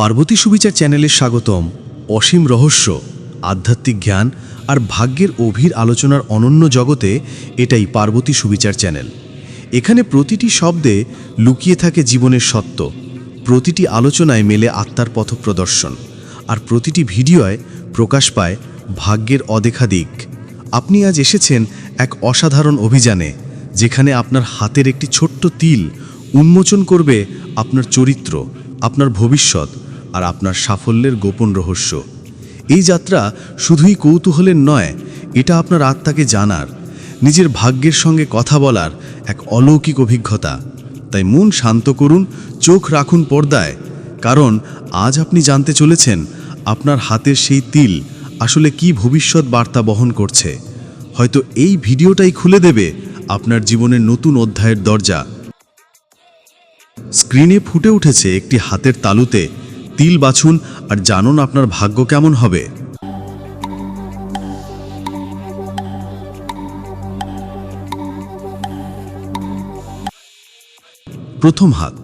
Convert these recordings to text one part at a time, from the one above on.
পার্বতী সুবিচার চ্যানেলে স্বাগতম। অসীম রহস্য, আধ্যাত্মিক জ্ঞান আর ভাগ্যের অভির আলোচনার অনন্য জগতে এটাই পার্বতী সুবিচার চ্যানেল। এখানে প্রতিটি শব্দে লুকিয়ে থাকে জীবনের সত্য। প্রতিটি আলোচনায় মেলে আত্মার পথ প্রদর্শন আর প্রতিটি ভিডিওয় প্রকাশ পায় ভাগ্যের অদেখা দিক। আপনি আজ এসেছেন এক অসাধারণ অভিযানে, যেখানে আপনার হাতের একটি ছোট্ট তিল উন্মোচন করবে আপনার চরিত্র, আপনার ভবিষ্যৎ আর আপনার সাফল্যের গোপন রহস্য। এই যাত্রা শুধুই কৌতূহলের নয়, এটা আপনার আত্মাকে জানার, নিজের ভাগ্যের সঙ্গে কথা বলার এক অলৌকিক অভিজ্ঞতা। তাই মন শান্ত করুন, চোখ রাখুন পর্দায়, কারণ আজ আপনি জানতে চলেছেন আপনার হাতের সেই তিল আসলে কি ভবিষ্যৎ বার্তা বহন করছে। হয়তো এই ভিডিওটাই খুলে দেবে আপনার জীবনের নতুন অধ্যায়ের দরজা। স্ক্রিনে ফুটে উঠেছে একটি হাতের তালুতে তিল বাছুন আর জানুন আপনার ভাগ্য কেমন হবে। প্রথম হাত,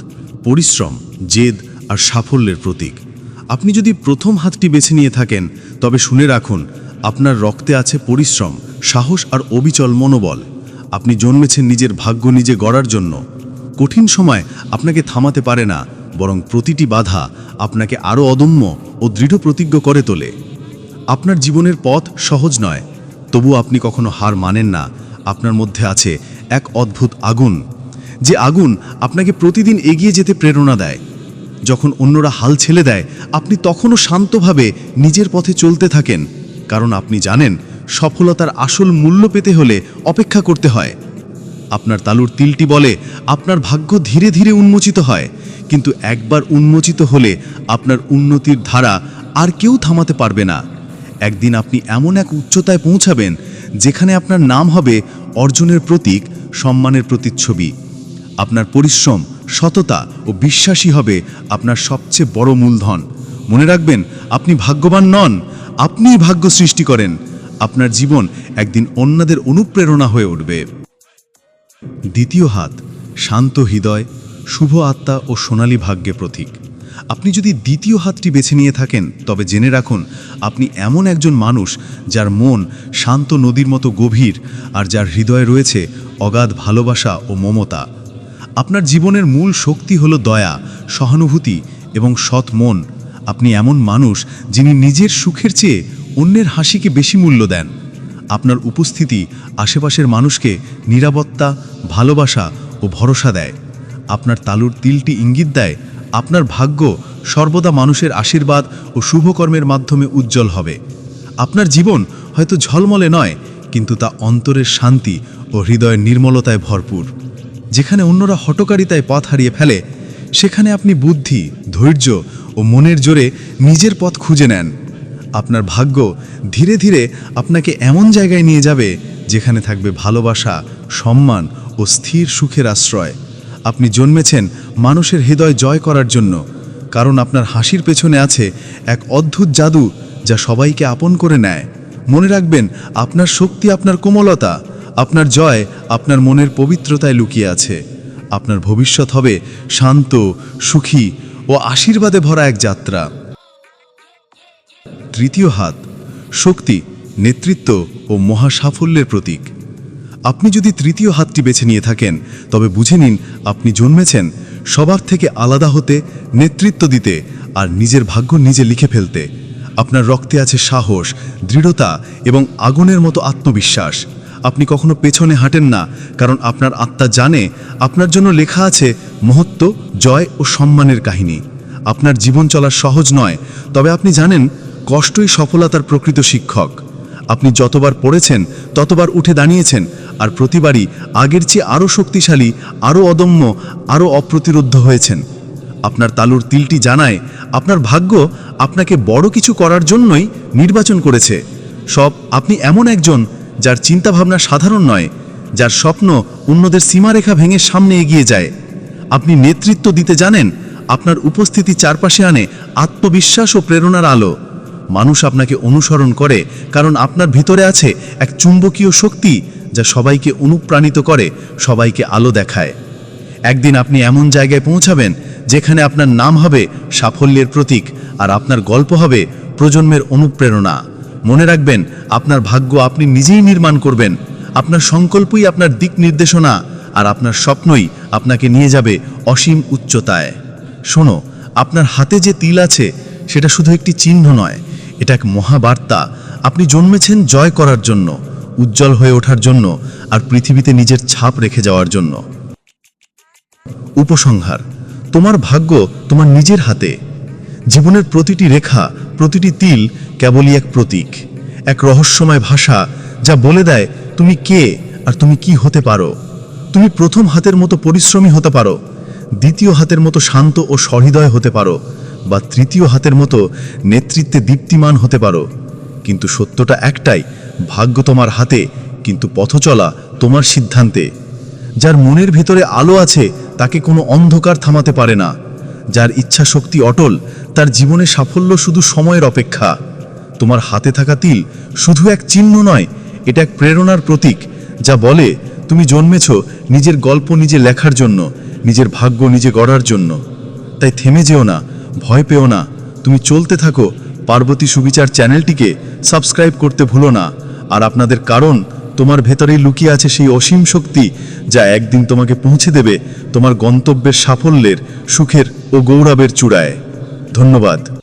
পরিশ্রম, জেদ আর সাফল্যের প্রতীক। আপনি যদি প্রথম হাতটি বেছে নিয়ে থাকেন, তবে শুনে রাখুন, আপনার রক্তে আছে পরিশ্রম, সাহস আর অবিচল মনোবল। আপনি জন্মেছেন নিজের ভাগ্য নিজে গড়ার জন্য। কঠিন সময় আপনাকে থামাতে পারে না বরং প্রতিটি বাধা আপনাকে আরও অদম্য ও দৃঢ় প্রতিজ্ঞ করে তোলে। আপনার জীবনের পথ সহজ নয় তবু আপনি কখনো হার মানেন না। আপনার মধ্যে আছে এক অদ্ভুত আগুন, যে আগুন আপনাকে প্রতিদিন এগিয়ে যেতে প্রেরণা দেয়। যখন অন্যরা হাল ছেলে দেয়, আপনি তখনও শান্তভাবে নিজের পথে চলতে থাকেন, কারণ আপনি জানেন সফলতার আসল মূল্য পেতে হলে অপেক্ষা করতে হয়। আপনার তালুর তিলটি বলে আপনার ভাগ্য ধীরে ধীরে উন্মোচিত হয়। কিন্তু একবার উন্মোচিত হলে আপনার উন্নতির ধারা আর কেউ থামাতে পারবে না। একদিন আপনি এমন এক উচ্চতায় পৌঁছাবেন যেখানে আপনার নাম হবে অর্জনের প্রতীক, সম্মানের প্রতিচ্ছবি। আপনার পরিশ্রম, সততা ও বিশ্বাসী হবে আপনার সবচেয়ে বড় মূলধন। মনে রাখবেন, আপনি ভাগ্যবান নন, আপনিই ভাগ্য সৃষ্টি করেন। আপনার জীবন একদিন অন্যদের অনুপ্রেরণা হয়ে উঠবে। দ্বিতীয় হাত, শান্ত হৃদয় শুভ আত্মা ও সোনালী ভাগ্যে প্রতীক। আপনি যদি দ্বিতীয় হাতটি বেছে নিয়ে থাকেন, তবে জেনে রাখুন, আপনি এমন একজন মানুষ যার মন শান্ত নদীর মতো গভীর আর যার হৃদয়ে রয়েছে অগাধ ভালোবাসা ও মমতা। আপনার জীবনের মূল শক্তি হল দয়া, সহানুভূতি এবং সৎ মন। আপনি এমন মানুষ যিনি নিজের সুখের চেয়ে অন্যের হাসিকে বেশি মূল্য দেন। আপনার উপস্থিতি আশেপাশের মানুষকে নিরাপত্তা, ভালোবাসা ও ভরসা দেয়। আপনার তালুর তিলটি ইঙ্গিত দেয়, আপনার ভাগ্য সর্বদা মানুষের আশীর্বাদ ও শুভকর্মের মাধ্যমে উজ্জ্বল হবে। আপনার জীবন হয়তো ঝলমলে নয়, কিন্তু তা অন্তরের শান্তি ও হৃদয়ের নির্মলতায় ভরপুর। যেখানে অন্যরা হটকারিতায় পথ হারিয়ে ফেলে, সেখানে আপনি বুদ্ধি, ধৈর্য ও মনের জোরে নিজের পথ খুঁজে নেন। আপনার ভাগ্য ধীরে ধীরে আপনাকে এমন জায়গায় নিয়ে যাবে, যেখানে থাকবে ভালোবাসা, সম্মান ও স্থির সুখের আশ্রয়। আপনি জন্মেছেন মানুষের হৃদয় জয় করার জন্য, কারণ আপনার হাসির পেছনে আছে এক অদ্ভুত জাদু যা সবাইকে আপন করে নেয়। মনে রাখবেন, আপনার শক্তি আপনার কোমলতা, আপনার জয় আপনার মনের পবিত্রতায় লুকিয়ে আছে। আপনার ভবিষ্যৎ হবে শান্ত, সুখী ও আশীর্বাদে ভরা এক যাত্রা। তৃতীয় হাত, শক্তি, নেতৃত্ব ও মহা সাফল্যের প্রতীক। আপনি যদি তৃতীয় হাতটি বেছে নিয়ে থাকেন, তবে বুঝে নিন আপনি জন্মেছেন সবার থেকে আলাদা হতে, নেতৃত্ব দিতে আর নিজের ভাগ্য নিজে লিখে ফেলতে। আপনার রক্তে আছে সাহস, দৃঢ়তা এবং আগুনের মতো আত্মবিশ্বাস। আপনি কখনো পেছনে হাঁটেন না, কারণ আপনার আত্মা জানে আপনার জন্য লেখা আছে মহত্ব, জয় ও সম্মানের কাহিনী। আপনার জীবন চলা সহজ নয়, তবে আপনি জানেন কষ্টই সফলতার প্রকৃত শিক্ষক। আপনি যতবার পড়েছেন, ততবার উঠে দাঁড়িয়েছেন আর প্রতিবারই আগের চেয়ে আরও শক্তিশালী, আরও অদম্য, আরও অপ্রতিরোধ হয়েছেন। আপনার তালুর তিলটি জানায়, আপনার ভাগ্য আপনাকে বড় কিছু করার জন্যই নির্বাচন করেছে। সব আপনি এমন একজন যার চিন্তাভাবনা সাধারণ নয়, যার স্বপ্ন অন্যদের সীমারেখা ভেঙে সামনে এগিয়ে যায়। আপনি নেতৃত্ব দিতে জানেন, আপনার উপস্থিতি চারপাশে আনে আত্মবিশ্বাস ও প্রেরণার আলো। মানুষ আপনাকে অনুসরণ করে, কারণ আপনার ভিতরে আছে এক চুম্বকীয় শক্তি যা সবাইকে অনুপ্রাণিত করে, সবাইকে আলো দেখায়। একদিন আপনি এমন জায়গায় পৌঁছাবেন, যেখানে আপনার নাম হবে, সাফল্যের প্রতীক, আর আপনার গল্প হবে, প্রজন্মের অনুপ্রেরণা। মনে রাখবেন, আপনার ভাগ্য আপনি নিজেই নির্মাণ করবেন। আপনার সংকল্পই আপনার দিক নির্দেশনা, আর আপনার স্বপ্নই আপনাকে নিয়ে যাবে অসীম উচ্চতায়। শোনো, আপনার হাতে যে তিল আছে, সেটা শুধু একটি চিহ্ন নয়, এটা এক মহাবার্তা। আপনি জন্মেছেন জয় করার জন্য। উজ্জ্বল হয়ে ওঠার জন্য আর পৃথিবীতে নিজের ছাপ রেখে যাওয়ার জন্য। উপসংহার, তোমার ভাগ্য তোমার নিজের হাতে। জীবনের প্রতিটি রেখা, প্রতিটি তিল কেবলই এক প্রতীক, এক রহস্যময় ভাষা যা বলে দেয় তুমি কে আর তুমি কি হতে পারো। তুমি প্রথম হাতের মতো পরিশ্রমী হতে পারো, দ্বিতীয় হাতের মতো শান্ত ও সহৃদয় হতে পারো, বা তৃতীয় হাতের মতো নেতৃত্বে দীপ্তিমান হতে পারো। কিন্তু সত্যটা একটাই, ভাগ্য তোমার হাতে, কিন্তু পথ চলা তোমার সিদ্ধান্তে। যার মনের ভেতরে আলো আছে, তাকে কোনো অন্ধকার থামাতে পারে না। যার ইচ্ছা শক্তি অটল, তার জীবনে সাফল্য শুধু সময়ের অপেক্ষা। তোমার হাতে থাকা তিল শুধু এক চিহ্ন নয়, এটা এক প্রেরণার প্রতীক, যা বলে, তুমি জন্মেছ নিজের গল্প নিজে লেখার জন্য, নিজের ভাগ্য নিজে গড়ার জন্য। তাই থেমে যেও না, ভয় পেও না। তুমি চলতে থাকো, পার্বতী সুবিচার চ্যানেলটিকে সাবস্ক্রাইব করতে ভুলো না। আর আপনাদের কারণ, তোমার ভেতরেই লুকিয়ে আছে সেই অসীম শক্তি যা একদিন তোমাকে পৌঁছে দেবে তোমার গন্তব্যের সাফল্যের, সুখের ও গৌরবের চূড়ায়। ধন্যবাদ।